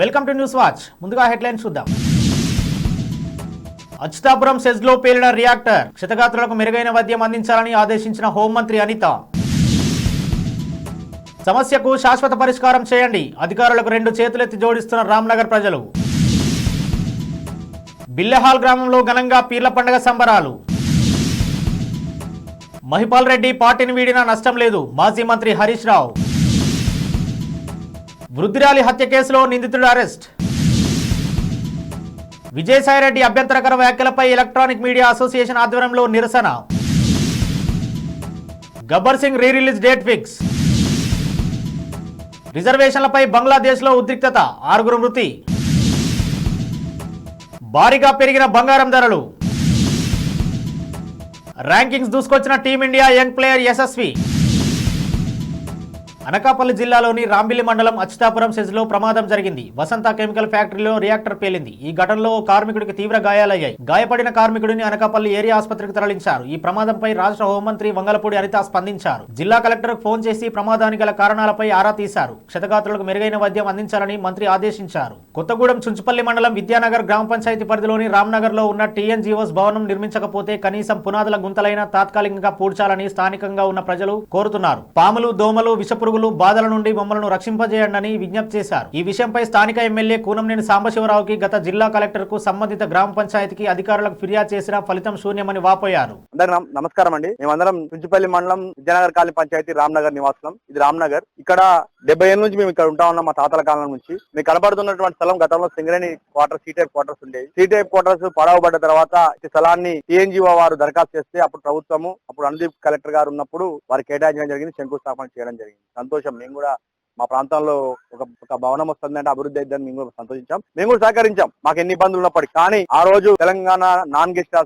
Welcome to news watch. ముందుగా headlines చూద్దాం. Achyutapuram సెజ్లో పేలిన reactor క్షతగాత్రులకు మెరుగైన వైద్యం అందించాలని ఆదేశించిన హోంమంత్రి అనిత. సమస్యకు శాశ్వత పరిష్కారం చేయండి. అధికారులకు రెండు చేతులెత్తి జోడిస్తున్న రామ్నగర్ ప్రజలు. బిల్లెహాల్ గ్రామంలో ఘనంగా పీర్ల పండగ సంబరాలు. మహిపాల్ రెడ్డి పార్టీని వీడినా నష్టం లేదు. మాజీ మంత్రి హరీష్ రావు. వృద్ధిరాలి హత్య కేసులో నిందితుడు అరెస్ట్. విజయసాయిరెడ్డి అభ్యంతరకర వ్యాఖ్యలపై ఎలక్ట్రానిక్ మీడియా అసోసియేషన్ ఆధ్వర్యంలో నిరసన. Gabbar Singh re release date fix. రిజర్వేషన్లపై బంగ్లాదేశ్లో ఉద్రిక్తత ఆరుగురు మృతి. భారీగా పెరిగిన బంగారం ధరలు. Rankings దూసుకొచ్చిన team India young player Yashasvi. Anakapalli జిల్లాలోని రాంబిల్లి మండలం అచ్యుతాపురం సెజ్లో ప్రమాదం జరిగింది. వసంత కెమికల్ ఫ్యాక్టరీలో రియాక్టర్ పేలింది. ఈ ఘటనలో కార్మికుడికి తీవ్ర గాయాలయ్యాయి. గాయపడిన కార్మికుడిని అనకాపల్లి ఏరియా ఆసుపత్రికి తరలించారు. ఈ ప్రమాదంపై రాష్ట్ర హోంమంత్రి వంగలపూడి అనిత స్పందించారు. జిల్లా కలెక్టర్ ఫోన్ చేసి ప్రమాదానికి గల కారణాలపై ఆరా తీశారు. క్షతగాత్రులకు మెరుగైన వైద్యం అందించాలని మంత్రి ఆదేశించారు. కొత్తగూడెం చుంచుపల్లి మండలం విద్యానగర్ గ్రామ పంచాయతీ పరిధిలోని రామ్నగర్లో ఉన్న టీఎన్జీఓస్ భవనం నిర్మించకపోతే కనీసం పునాదుల గుంతలైన తాత్కాలికంగా పూడ్చాలని స్థానికంగా ఉన్న ప్రజలు కోరుతున్నారు. పాములు దోమలు విషపురుగు విషపురుగులు బాధల నుండి మమ్మలను రక్షింపజేయండి విజ్ఞప్తి చేశారు. ఈ విషయంపై స్థానిక ఎమ్మెల్యే కూనంనేని సాంబశివరావుకి గత జిల్లా కలెక్టర్కు సంబంధిత గ్రామ పంచాయతీకి అధికారులకు ఫిర్యాదు చేసినా ఫలితం శూన్యమని వాపోయారు. నమస్కారం అండి. మేమందరం చుంచుపల్లి మండలం విద్యానగర్ కాలనీ పంచాయతీ రామ్నగర్ నివాసం ఇది రామ్నగర్. ఇక్కడ డెబ్బై ఏళ్ళ నుంచి మేము ఇక్కడ ఉంటా ఉన్నాం మా తాతల కాలం నుంచి. మీకు కనబడుతున్నటువంటి స్థలం గతంలో Singareni quarter C type quarters ఉండేవి. సీ టైప్ క్వార్టర్స్ పడవబడ్డ తర్వాత ఈ స్థలాన్ని టీఎన్జీఓ వారు దరఖాస్తు చేస్తే అప్పుడు ప్రభుత్వము అప్పుడు అనుదీప్ కలెక్టర్ గారు ఉన్నప్పుడు వారు కేటాయించడం జరిగింది శంకుస్థాపన చేయడం జరిగింది. సంతోషం. మేము కూడా మా ప్రాంతంలో ఒక ఒక భవనం వస్తుందంటే అభివృద్ధి అయిద్దని మేము కూడా సంతోషించాం. మేము కూడా సహకరించాం. మాకు ఎన్ని ఇబ్బందులు ఉన్నప్పటికీ. కానీ ఆ రోజు తెలంగాణ నాన్ గెస్ట్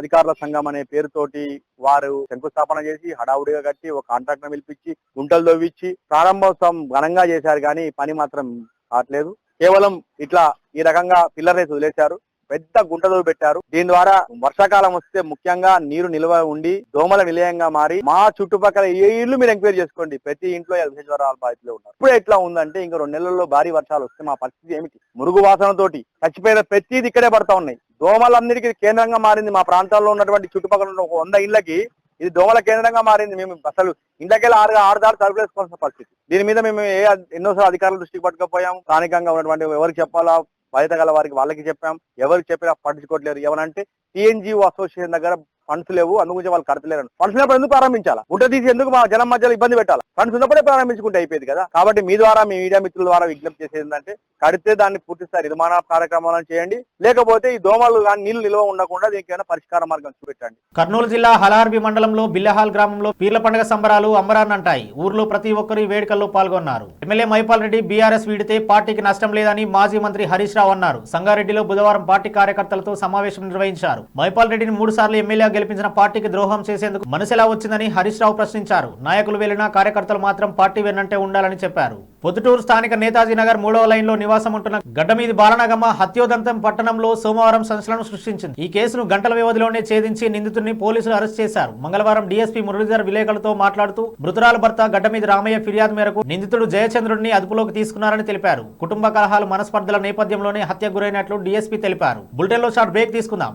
అధికారుల సంఘం అనే పేరుతోటి వారు శంకుస్థాపన చేసి హడావుడిగా కట్టి ఒక కాంట్రాక్టర్ పిలిపించి గుంటలు దొవ్విచ్చి ప్రారంభోత్సవం ఘనంగా చేశారు కానీ పని మాత్రం కావట్లేదు. కేవలం ఇట్లా ఈ రకంగా పిల్లర్ రేసి వదిలేశారు. పెద్ద గుంటలు పెట్టారు. దీని ద్వారా వర్షాకాలం వస్తే ముఖ్యంగా నీరు నిల్వ ఉండి దోమల నిలయంగా మారి మా చుట్టుపక్కల ఏ ఇల్లు మీరు ఎంక్వైరీ చేసుకోండి. ప్రతి ఇంట్లో ఎల్బీ జ్వరాల బాధితులు ఉన్నారు. ఇప్పుడు ఎట్లా ఉందంటే ఇంకా రెండు నెలల్లో భారీ వర్షాలు వస్తే మా పరిస్థితి ఏమిటి? మురుగు వాసనతోటి చచ్చిపోయిన ప్రతిది ఇక్కడే పడతా ఉన్నాయి. దోమలందరికీ కేంద్రంగా మారింది మా ప్రాంతాల్లో ఉన్నటువంటి చుట్టుపక్కల ఉన్న ఒక వంద ఇళ్ళకి ఇది దోమల కేంద్రంగా మారింది. మేము అసలు ఇంతకెళ్ళి ఆరు ఆరు దారు తలుపులేసుకోవాల్సిన పరిస్థితి. దీని మీద మేము ఏ ఎన్నోసార్లు అధికారుల దృష్టికి పట్టుకుపోయాం స్థానికంగా ఉన్నటువంటి ఎవరికి చెప్పాలా? బాధ్యత గల వారికి వాళ్ళకి చెప్పాం. ఎవరికి చెప్పినా పట్టించుకోవట్లేరు ఏమనంటే టీఎన్జిఓ అసోసియేషన్ దగ్గర ఫండ్స్ లేవు అందుగురించి వాళ్ళు కడతలేరు ఫండ్స్ లేనప్పుడు ఎందుకు ప్రారంభించాలా? గుట్ట తీసి ఎందుకు మా జనం మధ్యలో ఇబ్బంది పెట్టాలి? ఫండ్స్ ఉన్నప్పుడే ప్రారంభించుకుంటే అయిపోయేది కదా. కాబట్టి మీ ద్వారా మీ మీడియా మిత్రుల ద్వారా విజ్ఞప్తి చేసేది ఏంటంటే కడితే దాన్ని పూర్తిస్తారు నిర్మాణ కార్యక్రమాలను చేయండి. లేకపోతే ఈ దోమలు కానీ నీళ్ళు నిల్వ ఉండకుండా దీనికి ఏమైనా పరిష్కార మార్గం చూపెట్టండి. కర్నూలు జిల్లా హలార్బి మండలంలో బిల్లహాల్ గ్రామంలో పీర్ల పండుగ సంబరాలు అంబరాన్నంటాయి ఊర్లో ప్రతి ఒక్కరు వేడుకల్లో పాల్గొన్నారు. ఎమ్మెల్యే మైపాల్ రెడ్డి బీఆర్ఎస్ వీడితే పార్టీకి నష్టం లేదని మాజీ మంత్రి హరీష్ రావు అన్నారు. సంగారెడ్డిలో బుధవారం పార్టీ కార్యకర్తలతో సమావేశం నిర్వహించారు. మైపాల్ రెడ్డిని మూడు సార్లు ఎమ్మెల్యే గెలిపించిన పార్టీకి ద్రోహం చేసేందుకు మనసెలా వచ్చిందని హరీష్ రావు ప్రశ్నించారు. నాయకులు వెళ్ళినా కార్యకర్తలు మాత్రం పార్టీ వెన్నంటే ఉండాలని చెప్పారు. పొద్దుటూరు స్థానిక నేతాజీ నగర్ మూడవ లైన్లో నివాసం ఉంటున్న గడ్డమీది బాలనగమ్మ హత్యోదంతం పట్టణంలో సోమవారం సంచలనం సృష్టించింది. ఈ కేసును గంటల వ్యవధిలోనే ఛేదించి నిందితుడిని పోలీసులు అరెస్ట్ చేశారు. మంగళవారం డీఎస్పీ మురళీధర్ విలేకరులతో మాట్లాడుతూ మృతురాల భర్త గడ్డమీది రామయ్య ఫిర్యాదు మేరకు నిందితుడు జయచంద్రుడిని అదుపులోకి తీసుకున్నారని తెలిపారు. కుటుంబ కలహాలు మనస్పర్ధల నేపథ్యంలోనే హత్య గురైనట్లు డీఎస్పీ తెలిపారు. బులెటిన్లో షార్ట్ బ్రేక్ తీసుకుందాం.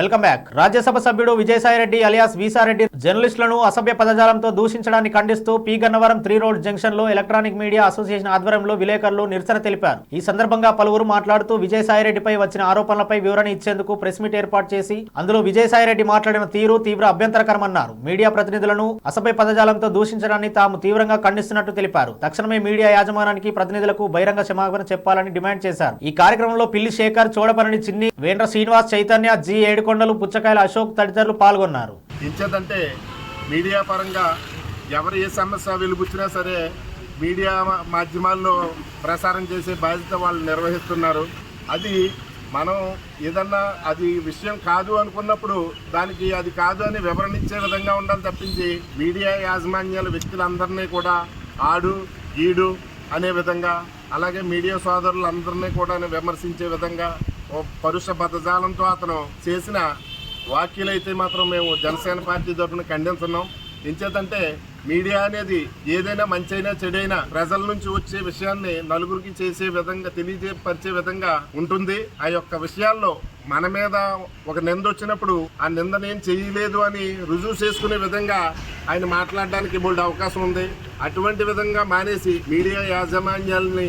Welcome back. Rajya Sabha సభ్యుడు విజయసాయిరెడ్డి అలియాస్ వీసారెడ్డి జర్నలిస్టులను అసభ్య పదజాలంతో దూషించడాన్ని ఖండిస్తూ పి. గన్నవరం త్రీ రోడ్ జంక్షన్లో ఎలక్ట్రానిక్ మీడియా అసోసియేషన్ ఆధ్వర్యంలో విలేకరులు నిరసన తెలిపారు. ఈ సందర్భంగా పలువురు మాట్లాడుతూ విజయసాయిరెడ్డిపై వచ్చిన ఆరోపణలపై వివరణ ఇచ్చేందుకు ప్రెస్ మీట్ ఏర్పాటు చేసి అందులో విజయసాయిరెడ్డి మాట్లాడిన తీరు తీవ్ర అభ్యంతరకరమన్నారు. మీడియా ప్రతినిధులను అసభ్య పదజాలంతో దూషించడాన్ని తాము తీవ్రంగా ఖండిస్తున్నట్టు తెలిపారు. తక్షణమే మీడియా యాజమానానికి ప్రతినిధులకు బహిరంగ క్షమాపణ చెప్పాలని డిమాండ్ చేశారు. ఈ కార్యక్రమంలో పిల్లి శేఖర్ చోడపల్లి చిన్ని వేంద్ర శ్రీనివాస్ చైతన్య జి కొండలు పుచ్చకాయల అశోక్ తదితరులు పాల్గొన్నారు. ఎంచేదంటే మీడియా పరంగా ఎవరు ఏ సమస్య వెలుగుచ్చినా సరే మీడియా మాధ్యమాల్లో ప్రసారం చేసే బాధ్యత వాళ్ళు నిర్వహిస్తున్నారు. అది మనం ఏదన్నా అది విషయం కాదు అనుకున్నప్పుడు దానికి అది కాదు అని వివరణ ఇచ్చే విధంగా ఉండాలి తప్పించి మీడియా యాజమాన్యాల వ్యక్తులందరినీ కూడా ఆడు గీడు అనే విధంగా అలాగే మీడియా సోదరులందరినీ కూడా విమర్శించే విధంగా పరుష పదజాలంతో అతను చేసిన వ్యాఖ్యలైతే మాత్రం మేము జనసేన పార్టీ తరఫున ఖండిస్తున్నాం ఎంచేతంటే మీడియా అనేది ఏదైనా మంచైనా చెడైనా ప్రజల నుంచి వచ్చే విషయాన్ని నలుగురికి చేసే విధంగా తెలియజేపరిచే విధంగా ఉంటుంది. ఆ యొక్క విషయాల్లో మన మీద ఒక నింద వచ్చినప్పుడు ఆ నింద నేను చేయలేదు అని రుజువు చేసుకునే విధంగా ఆయన మాట్లాడడానికి బోల్డ్ అవకాశం ఉంది. అటువంటి విధంగా మానేసి మీడియా యాజమాన్యాల్ని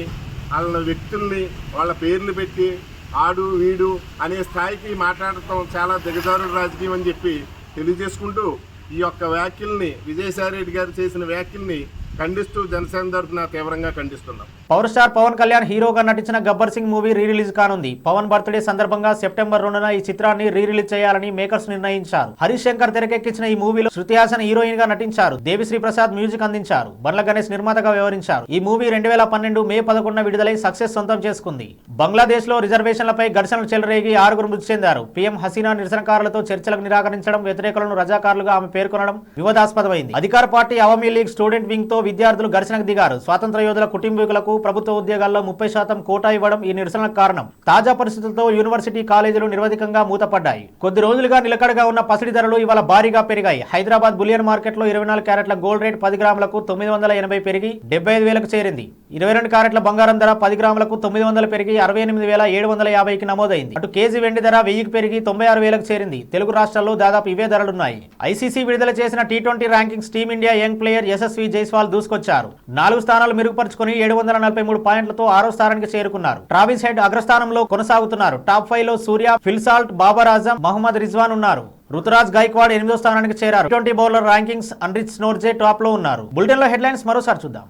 వాళ్ళ వ్యక్తుల్ని వాళ్ళ పేర్లు పెట్టి ఆడు వీడు అనే స్థాయికి మాట్లాడటం చాలా దిగజారు రాజకీయం అని చెప్పి తెలియజేసుకుంటూ ఈ యొక్క వ్యాఖ్యల్ని విజయసాయిరెడ్డి గారు చేసిన వ్యాఖ్యల్ని ఖండిస్తూ జనసేన తరఫున తీవ్రంగా ఖండిస్తున్నాం. పవర్ స్టార్ పవన్ కళ్యాణ్ హీరోగా నటించిన Gabbar Singh movie re release కానుంది. పవన్ బర్త్డే సందర్భంగా సెప్టెంబర్ రెండున ఈ చిత్రాన్ని రీ రిలీజ్ చేయాలని మేకర్స్ నిర్ణయించారు. హరీష్ శంకర్ తెరకెక్కించిన ఈ మూవీలో శృతి హాసన్ హీరోయిన్గా నటించారు. దేవిశ్రీ ప్రసాద్ మ్యూజిక్ అందించారు. బండ్ల గణేష్ నిర్మాతగా వ్యవహరించారు. ఈ మూవీ రెండు వేల పన్నెండు మే పదకొండున విడుదలై సక్సెస్ సొంతం చేసుకుంది. బంగ్లాదేశ్లో రిజర్వేషన్లపై ఘర్షణలు చెలరేగి ఆరుగురు మృతి చెందారు. పీఎం హసీనా నిరసనకారులతో చర్చలకు నిరాకరించడం వ్యతిరేకులను రజాకారులుగా ఆమె పేర్కొనడం వివాదాస్పదమైంది. అధికార పార్టీ అవామీ లీగ్ స్టూడెంట్ వింగ్తో విద్యార్థులు ఘర్షణకు దిగారు. స్వాతంత్ర యోధుల కుటుంబీకులకు ప్రభుత్వ ఉద్యోగాల్లో ముప్పై శాతం కోటా ఇవ్వడం ఈ నిరసనకు కారణం. తాజా పరిస్థితులతో యూనివర్సిటీ కాలేజీలు నిరవధికంగా మూతపడ్డాయి. కొద్ది రోజులుగా నిలకడగా ఉన్న పసిడి ధరలు ఇవాళ భారీగా పెరిగాయి. హైదరాబాద్ బులియన్ మార్కెట్లో ఇరవై నాలుగు క్యారెట్ల గోల్డ్ రేట్ పది గ్రాములకు తొమ్మిది వందల ఎనభై పెరిగి డెబ్బై ఐదు వేలకు చేరింది. ఇరవై రెండు క్యారెట్ల బంగారం ధర పది గ్రాములకు తొమ్మిది వందలు పెరిగి అరవై ఎనిమిది వేల ఏడు వందల యాభైకి నమోదైంది. అటు కేజీ వెండి ధర వెయ్యికి పెరిగి తొంభై ఆరు వేలకు చేరింది. తెలుగు రాష్ట్రాల్లో దాదాపు ఇవే ధరలున్నాయి. ఐసీసీ విడుదల చేసిన T twenty rankings team India young player Yashasvi Jaiswal దూసుకొచ్చారు. నాలుగు స్థానాలు మెరుగుపరుచుకుని ఏడు వందల నలభై మూడు పాయింట్లతో ఆరో స్థానానికి చేరుకున్నారు. ట్రావిస్ హెడ్ అగ్రస్థానంలో కొనసాగుతున్నారు. టాప్ ఫైవ్లో సూర్య ఫిల్సాల్ట్ బాబర్ ఆజం మహమ్మద్ రిజ్వాన్ ఉన్నారు. రుతురాజ్ గైక్వాడ్ ఎనిమిదో స్థానానికి చేరారు. Twenty bowler rankings Anrich Nortje టాప్లో ఉన్నారు. బులెటిన్లో హెడ్లైన్స్ మరోసారి చూద్దాం.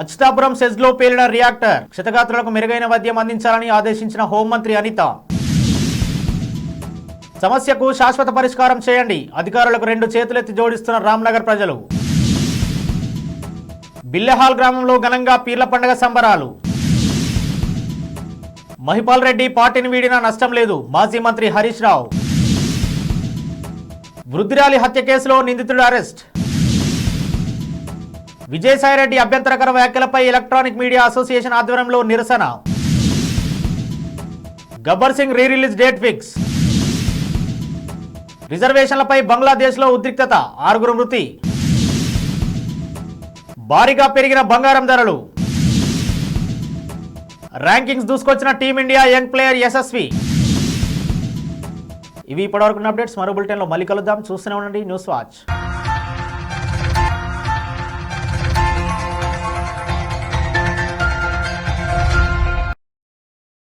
అచ్యుతాపురం సెజ్లో పేలిన రియాక్టర్. క్షతగాత్రులకు మెరుగైన వైద్యం అందించాలని ఆదేశించిన హోంమంత్రి అనిత. సమస్యకు శాశ్వత పరిష్కారం చేయండి. అధికారులకు రెండు చేతులెత్తి జోడిస్తున్న రామ్నగర్ ప్రజలు. బిల్లెహాల్ గ్రామంలో ఘనంగా పీర్ల పండుగ సంబరాలు. మహిపాల్ రెడ్డి పార్టీని వీడినా నష్టం లేదు. మాజీ మంత్రి హరీష్ రావు. వృద్ధిరాలి హత్య కేసులో నిందితుడు అరెస్ట్. విజయసాయిరెడ్డి అభ్యంతరకర వ్యాఖ్యలపై ఎలక్ట్రానిక్ మీడియా అసోసియేషన్ ఆధ్వర్యంలో నిరసన. Gabbar Singh re release date fix. రిజర్వేషన్లపై బంగ్లాదేశ్లో ఉద్రిక్తత ఆరుగురు మృతి. భారీగా పెరిగిన బంగారం ధరలు. Rankings దూసుకొచ్చిన team India young player Yashasvi. ఇవి ఇప్పటివరకు అప్డేట్స్. మరో బులెటిన్లో మళ్ళీ కలుద్దాం. చూస్తూనే ఉండండి. News watch.